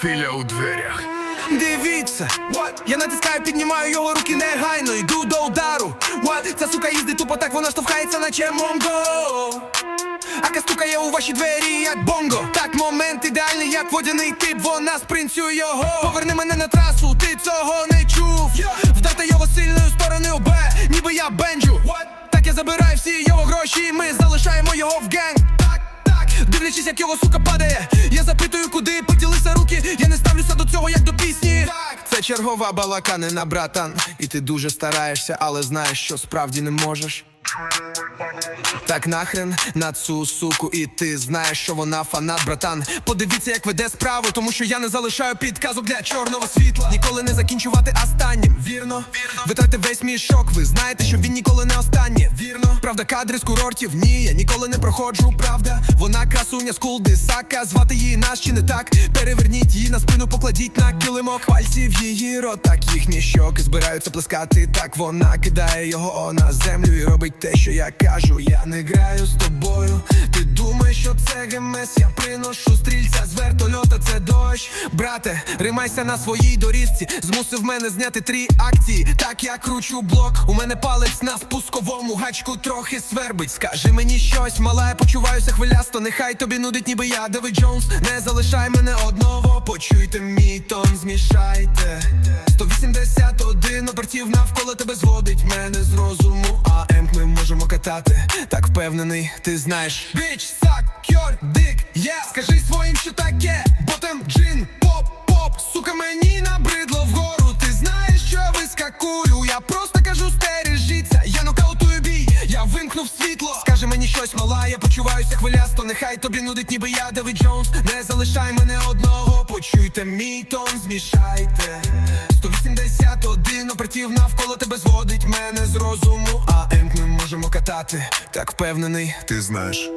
Філя у дверях. Дивіться, What? я натискаю, піднімаю його руки негайно, йду до удару. What? Ця сука їздить тупо так, вона штовхається, наче монго. Ака стукає у ваші двері, як бонго. Так, момент ідеальний, як водяний тип, вона спринцює його. Поверни мене на трасу, ти цього не чув. Вдати його сильною стороною Б, ніби я бенджу. Так я забираю всі його гроші, ми залишаємо його в генг. Так, так, дивлячись, як його сука падає. Я запитую, куди поділися руки. Я не ставлюся до цього, як до пісні. Це чергова балаканина, братан. І ти дуже стараєшся, але знаєш, що справді не можеш. Так нахрен на цю суку, і ти знаєш, що вона фанат, братан. Подивіться, як веде справу, тому що я не залишаю підказок для чорного світла. Ніколи не закінчувати останнім. Вірно, вірно. Витратите весь мішок. Ви знаєте, що він ніколи не останнє. Вірно, правда, кадри з курортів. Ні, я ніколи не проходжу. Правда, вона красуня з кулди сака. Звати її нас чи не так. Переверніть її на спину, покладіть на килимок. Пальці в її рот, так їхні щоки збираються плескати. Так вона кидає його на землю і робить те, що я кажу. Я не граю з тобою. Ти думаєш, що це гемес? Я приношу стрільця з вертольота, це дощ. Брате, римайся на своїй доріжці. Змусив мене зняти три акції. Так я кручу блок. У мене палець на спусковому гачку трохи свербить. Скажи мені щось, мала, я почуваюся хвилясто. Нехай тобі нудить, ніби я Девид Джонс. Не залишай мене одного. Почуйте мій тон, змішайте. 181 обертів навколо тебе зводить мене з розуму. А емк ми можемо катати. Так впевнений, ти знаєш. Біч, сак, кьор, дик, є. Скажи своїм, що таке. Ботем, джин, поп, поп. Сука, мені набридло вгору. Ти знаєш, що я вискакую. Я просто кажу, стережіться. Я нокаутую бій, я вимкнув світло. Скажи мені щось, мала, я почуваюся хвилясто. Нехай тобі нудить, ніби я Девід Джонс. Не залишай мене одного. Почуйте мій тон, змішайте. 181 навколо тебе зводить мене з розуму. А емк ми можемо катати. Так впевнений, Ти знаєш.